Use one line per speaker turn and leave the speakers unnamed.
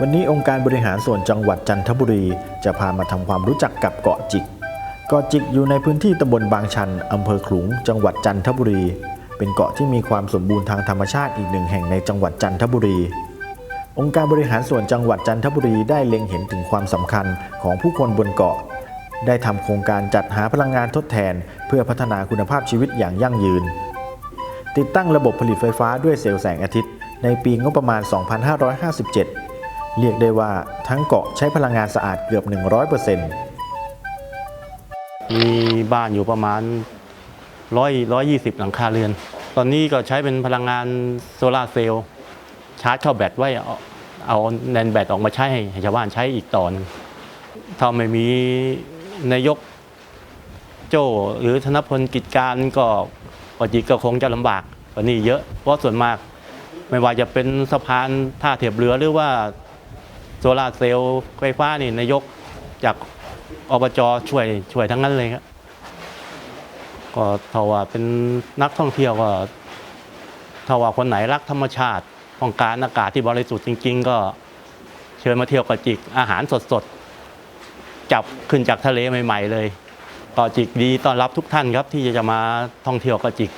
วันนี้องค์การบริหารส่วนจังหวัดจันทบุรีจะพามาทำความรู้จักกับเกาะจิก เกาะจิกอยู่ในพื้นที่ตำบลบางชันอำเภอขลุง จังหวัดจันทบุรี เป็นเกาะที่มีความสมบูรณ์ทางธรรมชาติอีกหนึ่งแห่งในจังหวัดจันทบุรี องค์การบริหารส่วนจังหวัดจันทบุรีได้เล็งเห็นถึงความสำคัญของผู้คนบนเกาะ ได้ทำโครงการจัดหาพลังงานทดแทน เพื่อพัฒนาคุณภาพชีวิตอย่างยั่งยืน ติดตั้งระบบผลิตไฟฟ้าด้วยเซลล์แสงอาทิตย์ ในปีงบประมาณ 2557 เรียกได้ว่าทั้งเกาะใช้พลังงานสะอาดเกือบ 100%
มีบ้านอยู่ประมาณร้อยร้อยยี่สิบหลังคาเรือน ตอนนี้ก็ใช้เป็นพลังงานโซลาร์เซลล์ชาร์จเข้าแบตไว้เอาเอาแนนแบตออกมาใช้ให้ชาวบ้านใช้อีกต่อนึงถ้าไม่มีนายกโจหรือธนพลกิจการก็ปจิก็คงจะลำบากกว่านี้เยอะ เพราะส่วนมากไม่ว่าจะเป็นสะพานท่าเทียบเรือหรือว่า ลาร์เซลล์ไฟฟ้านี่นายกจากอบจช่วยช่วยทั้งนั้นเลยครับก็ถ้าว่าเป็นนักท่องเที่ยวก็ถ้าว่าคนไหนรักธรรมชาติต้องการอากาศที่บริสุทธิ์จริง ๆ ก็เชิญมาเที่ยวกระจิกอาหารสดๆจับขึ้นจากทะเลใหม่ ๆ เลยกระจิกดีต้อนรับทุกท่านครับที่จะมาท่องเที่ยวกระจิก